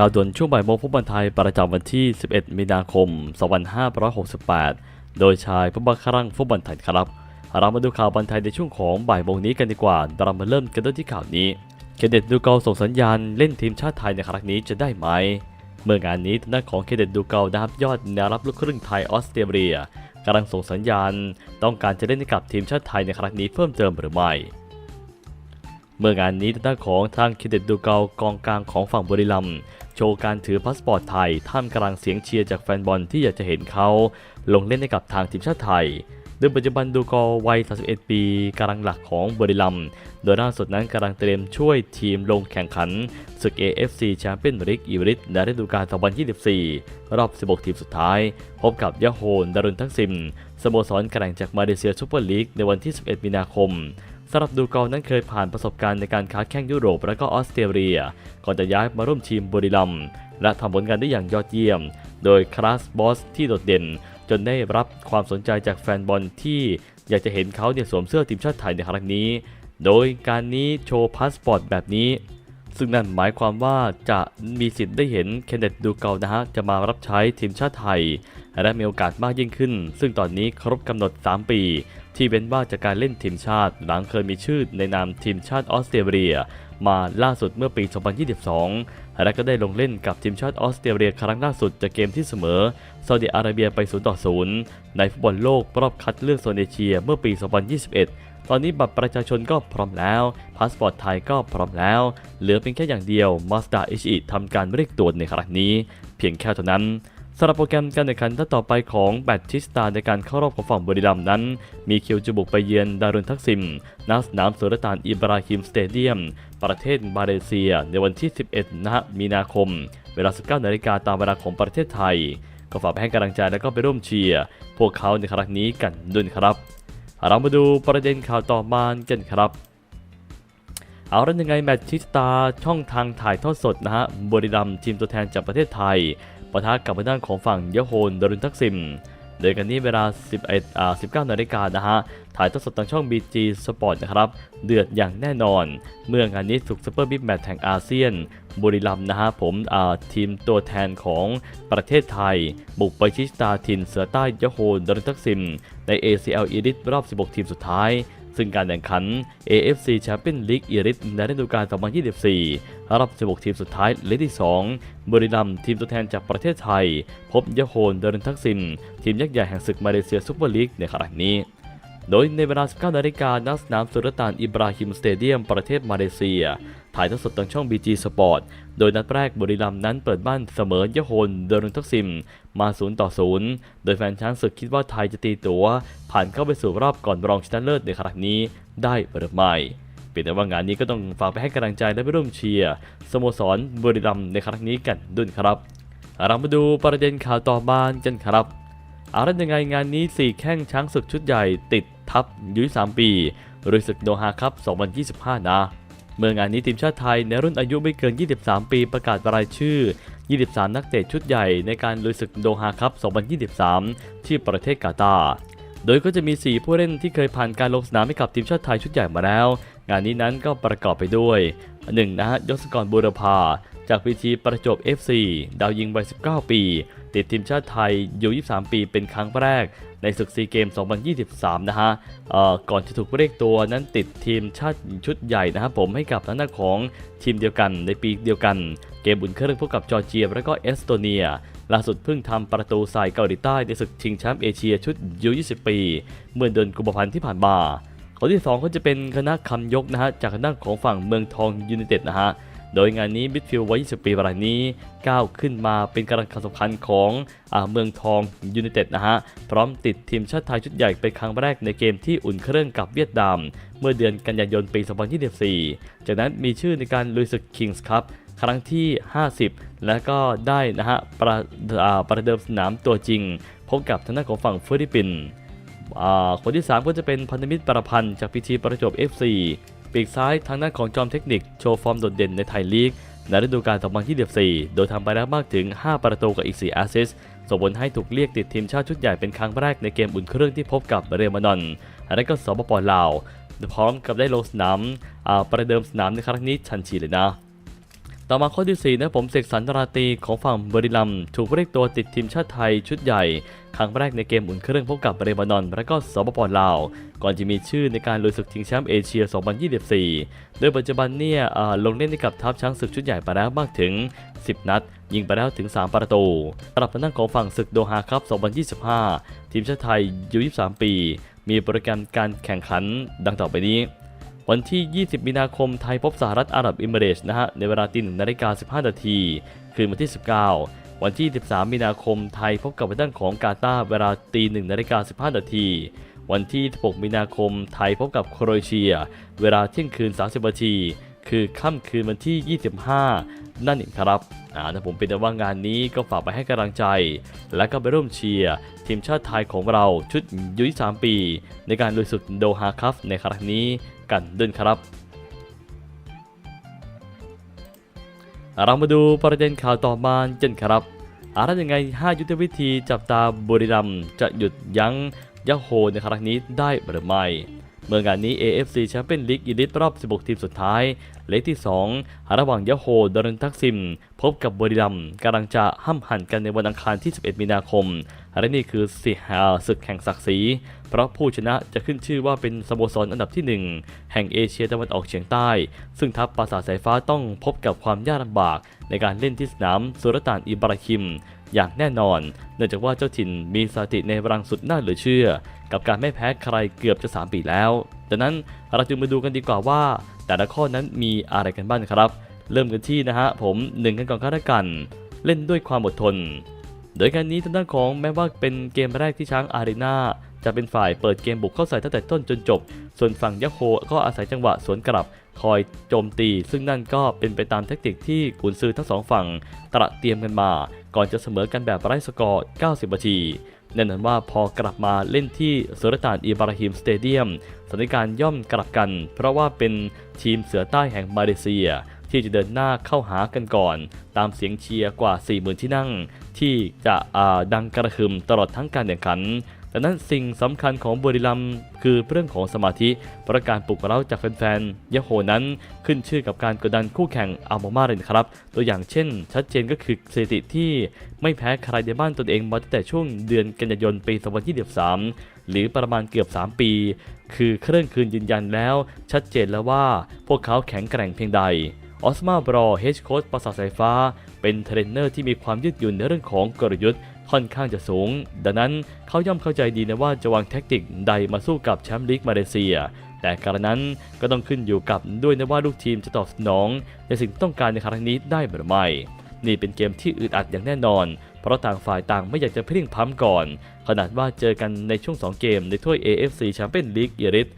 ข่าวด่วนช่วงบ่ายโมงฟุตบอลไทยประจำวันที่ 11 มีนาคม 2568 โดยชายผู้บังครังฟุตบอลไทยครับ เรามาดูข่าวบอลไทยในช่วงของบ่ายโมงนี้กันดีกว่าเรามาเริ่มกันด้วยที่ข่าวนี้ เคเดตดูเกาส่งสัญญาณเล่นทีมชาติไทยในครั้งนี้จะได้ไหม เมื่องานนี้ทางด้านของเคเดตดูเกานะครับยอดแนวรับลูกครึ่งไทยออสเตรเลียกำลังส่งสัญญาณ ต้องการจะเล่นให้กับทีมชาติไทยในครั้งนี้เพิ่มเติมหรือไม่เมื่องานนี้ทางด้านของทางคิดเดตดูเกากองกลางของฝั่งบุรีรัมย์ โชว์การถือพาสปอร์ตไทยท่ามกลางเสียงเชียร์จากแฟนบอลที่อยากจะเห็นเขาลงเล่นให้กับทางทีมชาติไทยโดยปัจจุบันดูกาวัย 31 ปีกำลังหลักของบรีรัม โดยล่าสุดนั้นกำลังเตรียมช่วยทีมลงแข่งขันศึก AFC แชมเปี้ยนลีกอีริสในฤดูกาล 2024 รอบ 16 ทีมสุดท้าย พบกับยะโฮนดารุนทักซิม สโมสรแข่งจากมาเลเซียซูเปอร์ลีกในวันที่ 11 มีนาคม สำหรับดูกอลนั้นเคยผ่านประสบการณ์ในการค้าแข่งยุโรปและก็ออสเตรเลีย ก่อนจะย้ายมาร่วมทีมบุรีรัมย์และทำผลงานได้อย่างยอดเยี่ยม โดยคลาสบอสที่โดดเด่น จนได้รับความสนใจจากแฟนบอลที่อยากจะเห็นเขาเนี่ยสวมเสื้อทีมชาติไทยในครั้งนี้ โดยการนี้โชว์พาสปอร์ตแบบนี้ ซึ่งนั่นหมายความว่าจะมีสิทธิ์ได้เห็นเคนเนตดูเกานะฮะจะมารับใช้ทีมชาติไทย และมีโอกาสมากยิ่งขึ้น ซึ่งตอนนี้ครบกำหนด 3 ปี ที่เว้นว่างจากการเล่นทีมชาติ หลังเคยมีชื่อในนามทีมชาติออสเตรเลีย มาล่าสุดเมื่อปี 2022 และก็ได้ลงเล่นกับทีมชาติออสเตรเลียครั้งล่าสุดจากเกมที่เสมอซาอุดิอาระเบียไป0ต่อ0ในฟุตบอลโลกรอบคัดเลือกโซนเอเชียเมื่อปี 2021ตอนนี้บัตรประชาชนก็พร้อมแล้ว พาสปอร์ตไทยก็พร้อมแล้ว เหลือเพียงแค่อย่างเดียว Mazda h e ทำการเรียกตัวในครั้งนี้ เพียงแค่เท่านั้น สำหรับโปรแกรมการแข่งขันต่อไปของแบตทิสตาในการเข้ารอบของฝั่งบุรีรัมย์นั้น มีคิวจะบุกไปเยือนดารุนทักซิมณสนามสุลต่านอิบราฮิมสเตเดียม ประเทศมาเลเซีย ในวันที่ 11 นะมีนาคม เวลา 19นาฬิกาตามเวลาของประเทศไทย ก็ฝากไปให้กำลังใจและก็ไปร่วมเชียร์พวกเขาในครั้งนี้กันด้วยครับ เรามาดูประเด็นข่าวต่อมากันครับเอาแล้วยังไงแมตช์ทิสตาช่องทางถ่ายทอดสดนะฮะบริรัมทีมตัวแทนจากประเทศไทย ปะทะกับทางด้านของฝั่งยะโฮนดรุนทักซิมโดยกันนี้เวลา 11อ่า19นาฬิกานะฮะ ถ่ายทอดสดทางช่อง BG Sport นะครับ เดือดอย่างแน่นอน เมื่องานนี้สุกซูเปอร์บิ๊กแมตช์แห่งอาเซียน บุรีรัมย์นะฮะผมอ่าทีมตัวแทนของประเทศไทย บุกไปชิสตาทินเสือใต้ยะโฮนดรุนทักซิม ใน ACL e l i t รอบ 16 ทีมสุดท้าย ซึ่งการแข่งขัน AFC Champions League อีริสในฤดูกาล 2024 รับ 16 ทีมสุดท้ายเลทที่ 2 บริลัมทีมตัวแทนจากประเทศไทย พบยะโฮนเดรินทักซิน ทีมยักษ์ใหญ่แห่งศึกมาเลเซียซุปเปอร์ลีกในครั้งนี้โดยในเวลา 19นาฬิกาณสนามสุลต่านอิบราฮิมสเตเดียม ประเทศมาเลเซีย ถ่ายทอดสดทางช่อง BG Sport โดยนัดแรกบริรัมย์นั้นเปิดบ้านเสมอยะโฮนเดรุนทักซิม มา0ต่อ0โดยแฟนช้างศึกคิดว่าไทยจะตีตัว ผ่านเข้าไปสู่รอบก่อนรองชนะเลิศในครั้งนี้ได้หรือไม่เป็นแต่ว่างานนี้ก็ต้องฝากไปให้กำลังใจและไปร่วมเชียร์สโมสรบุรีรัมย์ในครั้งนี้กันด้วยครับเรามาดูประเด็นข่าวต่อมากันครับเอาแล้วยังไงงานนี้ 4 แข้งช้างศึกชุดใหญ่ติดทับยุ้ย3 ปีรุยศึกโดฮาครับ 2025 นะ เมื่องานนี้ทีมชาติไทยในรุ่นอายุไม่เกิน 23 ปีประกาศรายชื่อ 23 นักเตะชุดใหญ่ในการลุยศึกโดฮาครับ2023 ที่ประเทศกาตาร์ โดยก็จะมี 4 ผู้เล่นที่เคยผ่านการลงสนามให้กับทีมชาติไทยชุดใหญ่มาแล้ว งานนี้นั้นก็ประกอบไปด้วย 1. นะฮะยศกรบูรพาจากพีทีประจวบ FC ดาวยิงวัย 19 ปี ติดทีมชาติไทยอยู่ 23 ปีเป็นครั้งแรก ในศึกซีเกม 2023 นะฮะก่อนจะถูกเรียกตัวนั้นติดทีมชาติชุดใหญ่นะครับผมให้กับทางด้านของทีมเดียวกันในปีเดียวกัน เกมบุนเครื่องพบกับจอร์เจียและก็เอสโตเนียล่าสุดเพิ่งทำประตูใส่เกาหลีใต้ในศึกชิงแชมป์เอเชียชุดยู20 ปี เมื่อเดือนกุมภาพันธ์ที่ผ่านมาคนที่2ก็จะเป็นคณะคำยกนะฮะจากทางด้านของฝั่งเมืองทองยูไนเต็ดนะฮะ โดยงานนี้มิดฟิลด์วัย 20 ปีรายนี้ก้าวขึ้นมาเป็นกำลังสำคัญของอเมืองทองยูไนเต็ดนะฮะ พร้อมติดทีมชาติไทยชุดใหญ่เป็นครั้งแรกในเกมที่อุ่นเครื่องกับเวียดนาม เมื่อเดือนกันยายนปี 2024 จากนั้นมีชื่อในการลุยศึกคิงส์คัพครั้งที่ 50 และก็ได้นะฮะประประเดิมสนามตัวจริง พบกับทางด้านของฝั่งฟิลิปปินส์คนที่ 3 ก็จะเป็นพันธมิตรประพันธ์จากพีทีประจวบ FC ปีกซ้ายทางด้านของจอมเทคนิคโชว์ฟอร์มโดดเด่นในไทยลีกในฤดูกาล 2024 โดยทำไปแล้วมากถึง 5 ประตูกับอีก 4 แอสซิสต์ส่งผลให้ถูกเรียกติดทีมชาติชุดใหญ่เป็นครั้งแรกในเกมอุ่นเครื่องที่พบกับเรมานอนและก็สปปลาวพร้อมกับได้ลงสนามอ่าประเดิมสนามในครั้งนี้ชันชีเลยนะ ต่อมาข้อที่ 4 นะผมเสกสรรราตีของฝั่งบริลัม ถูกเรียกตัวติดทีมชาติไทยชุดใหญ่ ครั้งแรกในเกมอุ่นเครื่องพบกับเรบานอน และก็สปปลาว ก่อนจะมีชื่อในการลุยศึกชิงแชมป์เอเชีย 2024 โดยปัจจุบันเนี่ยลงเล่นให้กับทัพช้างศึกชุดใหญ่ไปแล้วมากถึง 10 นัด ยิงไปแล้วถึง 3 ประตูสำหรับทางด้านของฝั่งศึกโดฮาครับ 2025 ทีมชาติไทยอายุ 23 ปี มีโปรแกรมการแข่งขันดังต่อไปนี้ วันที่ 20 มีนาคมไทยพบสหรัฐอาหรับเอมิเรตส์นะฮะในเวลาตีหนึ่งนาฬิกา15นาทีคืนวันที่ 19 วันที่ 13 มีนาคมไทยพบกับด้านของกาตาร์เวลาตีหนึ่งนาฬิกา15นาทีวันที่ 16 มีนาคม ไทยพบกับโครเอเชีย เวลาเที่ยงคืน 30นาที คือค่ำคืนวันที่ 25 นั่นเองครับ อ่านะผมเป็นแต่ว่างานนี้ก็ฝากไปให้กำลังใจ และก็ไปร่วมเชียร์ทีมชาติไทยของเราชุดยุ23ปี ในการลุยศึกโดฮาคัพในครั้งนี้ กันด้วยครับ เรามาดูประเด็นข่าวต่อมากันครับอะไรยังไง 5 ยุทธวิธีจับตาบุรีรัมจะหยุดยั้งยะโฮในครั้งนี้ได้หรือไม่ เมื่องานนี้ AFC แชมเปี้ยนลีกอีลิทรอบ 16 ทีมสุดท้าย เลขที่ 2 ระหว่างยะโฮดารุนทักซิม พบกับบรีรัมกำลังจะห้ำหันกันในวันอังคารที่ 11 มีนาคม และนี่คือสิหาศึกแห่งศักดิ์ศรี เพราะผู้ชนะจะขึ้นชื่อว่าเป็นสโมสรอันดับที่ 1 แห่งเอเชียตะวันออกเฉียงใต้ ซึ่งทัพปราสาทสายฟ้าต้องพบกับความยากลำบาก ในการเล่นที่สนามสุรตานอิบราฮิม อย่างแน่นอน เนื่องจากว่าเจ้าถิ่นมีสถิติในรังสุดน่าเหลือเชื่อ กับการไม่แพ้ใครเกือบจะ 3 ปีแล้วดังนั้นเราจึงมาดูกันดีกว่าว่า แต่ละข้อนั้นมีอะไรกันบ้างครับ เริ่มกันที่นะฮะผมหนึ่งกันก่อนก็แล้วกัน เล่นด้วยความอดทน โดยการนี้ทางด้านของแม้ว่าเป็นเกมแรกที่ช้างอารีนาจะเป็นฝ่ายเปิดเกมบุกเข้าใส่ตั้งแต่ต้นจนจบ ส่วนฝั่งยะโฮก็อาศัยจังหวะสวนกลับ คอยโจมตี ซึ่งนั่นก็เป็นไปตามแทคติกที่กุนซือทั้งสองฝั่งตระเตรียมกันมา จะเสมอกันแบบไร้สกอร์ 90 นาทีแน่นอนว่าพอกลับมาเล่นที่สุรตานอิบราฮิมสเตเดียมสถานการณ์ย่อมกลับกัน เพราะว่าเป็นทีมเสือใต้แห่งมาเลเซีย ที่จะเดินหน้าเข้าหากันก่อน ตามเสียงเชียร์กว่า 40,000 ที่นั่ง ที่จะดังกระหึ่มตลอดทั้งการแข่งขัน ดังนั้นสิ่งสำคัญของบุรีรัมคือเรื่องของสมาธิประการปลุกเร้าจากแฟนๆยะโฮนั้นขึ้นชื่อกับการกดดันคู่แข่งอัลมามาเลยนครับ ตัวอย่างเช่น ชัดเจนก็คือสถิติที่ไม่แพ้ใครในบ้านตนเองมาตั้งแต่ช่วงเดือนกันยายนปี 2023 หรือประมาณเกือบ 3 ปี คือเครื่องคืนยืนยันแล้ว ชัดเจนแล้วว่าพวกเขาแข็งแกร่งเพียงใดออสมาบรอเฮดโค้ชประสาทสายฟ้า เป็นเทรนเนอร์ที่มีความยืดหยุ่นในเรื่องของกลยุทธ์ ค่อนข้างจะสูง ดังนั้นเขาย่อมเข้าใจดีนะว่าจะวางแท็กติกใดมาสู้กับแชมป์ลีกมาเลเซีย แต่การนั้นก็ต้องขึ้นอยู่กับด้วยนะว่าลูกทีมจะตอบสนอง ในสิ่งที่ต้องการในครั้งนี้ได้หรือไม่ นี่เป็นเกมที่อึดอัดอย่างแน่นอน เพราะต่างฝ่ายต่างไม่อยากจะพลิ่งพล้ำก่อน ขนาดว่าเจอกันในช่วง 2 เกมในถ้วย AFC แชมเปี้ยนลีกเอริส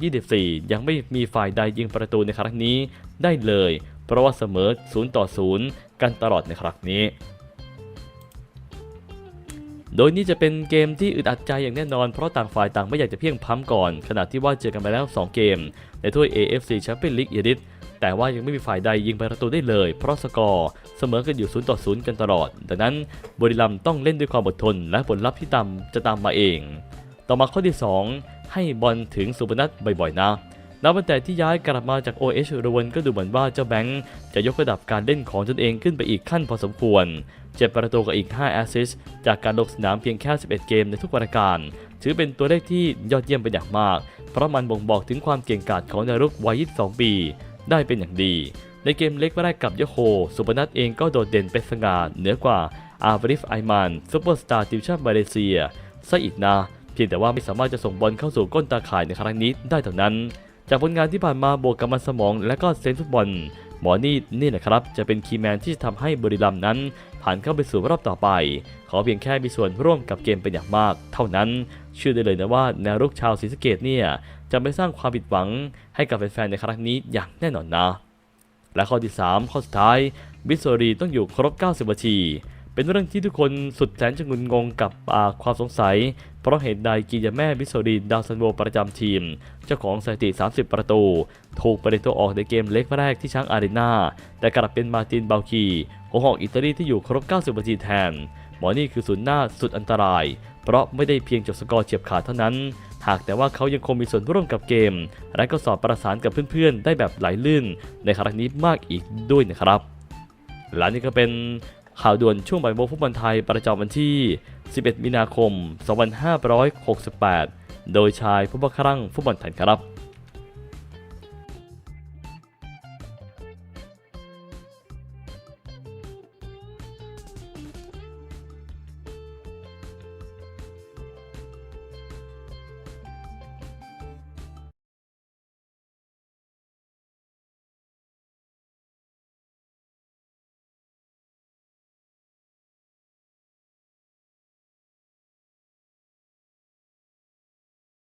2024 ยังไม่มีฝ่ายใดยิงประตูในครั้งนี้ได้เลย เพราะว่าเสมอ 0 ต่อ 0 กันตลอดในครั้งนี้ โดยนี่จะเป็นเกมที่อึดอัดใจอย่างแน่นอนเพราะต่างฝ่ายต่างไม่อยากจะเพียงพ้ำก่อน ขณะที่ว่าเจอกันไปแล้ว 2 เกม ในถ้วย AFC Champions League เอริสแต่ว่ายังไม่มีฝ่ายใดยิงประตูได้เลย เพราะสกอร์เสมอกันอยู่0ต่อ0กันตลอด ดังนั้นบุรีรัมย์ต้องเล่นด้วยความอดทน และผลลัพธ์ที่ตามจะตามมาเอง ต่อมาข้อที่ 2 ให้บอลถึงสุพนัทบ่อยๆนะ นับตั้งแต่ที่ย้ายกลับมาจาก OH รวนก็ดูเหมือนว่าเจ้าแบงค์จะยกระดับการเล่นของตนเองขึ้นไปอีกขั้นพอสมควร เจ็บประตูกับอีก 5 แอสซิสจากการลงสนามเพียงแค่ 11 เกมในทุกรายการ ถือเป็นตัวเลขที่ยอดเยี่ยมเป็นอย่างมาก เพราะมันบ่งบอกถึงความเก่งกาจของนารุกวัย 22 ปี ได้เป็นอย่างดี ในเกมเล็กแรกกับยโฮสุพนัทเองก็โดดเด่นเป็นสง่าเหนือกว่าอาฟริฟไอมานซุปเปอร์สตาร์ทีมชาติมาเลเซียซะอีกนะเพียงแต่ว่าไม่สามารถจะส่งบอลเข้าสู่ก้นตาข่ายในครั้งนี้ได้เท่านั้น จากผลงานที่ผ่านมาบวกกับมันสมอง และก็เซนฟุตบอลหมอนี่นี่แหละครับ จะเป็นคีย์แมนที่จะทำให้บรีรัมนั้น ผ่านเข้าไปสู่รอบต่อไป ขอเพียงแค่มีส่วนร่วมกับเกมเป็นอย่างมาก เท่านั้นเชื่อได้เลยนะว่าแนวรุกชาวศรีสะเกดเนี่ยจะไม่สร้างความผิดหวังให้กับแฟนๆในครั้งนี้อย่างแน่นอนนะ และข้อที่ 3 ข้อสุดท้ายบิสโซรีต้องอยู่ครบ 90นาทีเป็นเรื่องที่ทุกคนสุดแสนจะงุนงงกับความสงสัย เพราะเหตุใดกียาแม่บิสโซรีดาวซันโวประจำทีม เจ้าของสถิติ 30 ประตู ถูกประเด็นตัวออกในเกมเล็กแรกที่ช้างอารีนาแต่กลับเป็นมาตินบาลคีหัวหอกอิตาลีที่อยู่ครบ 90 นาทีแทน หมอนี่คือศูนย์หน้าสุดอันตราย เพราะไม่ได้เพียงจบสกอร์เฉียบขาดเท่านั้น หากแต่ว่าเขายังคงมีส่วนร่วมกับเกม และก็สอดประสานกับเพื่อนๆ ได้แบบไหลลื่น ในครั้งนี้มากอีกด้วยนะครับและนี่ก็เป็น ข่าวด่วนช่วงบ่ายโมงฟุตบอลไทยประจำวันที่ 11 มีนาคม 2568 โดยชายผู้บังคับฟุตบอลไทยครับ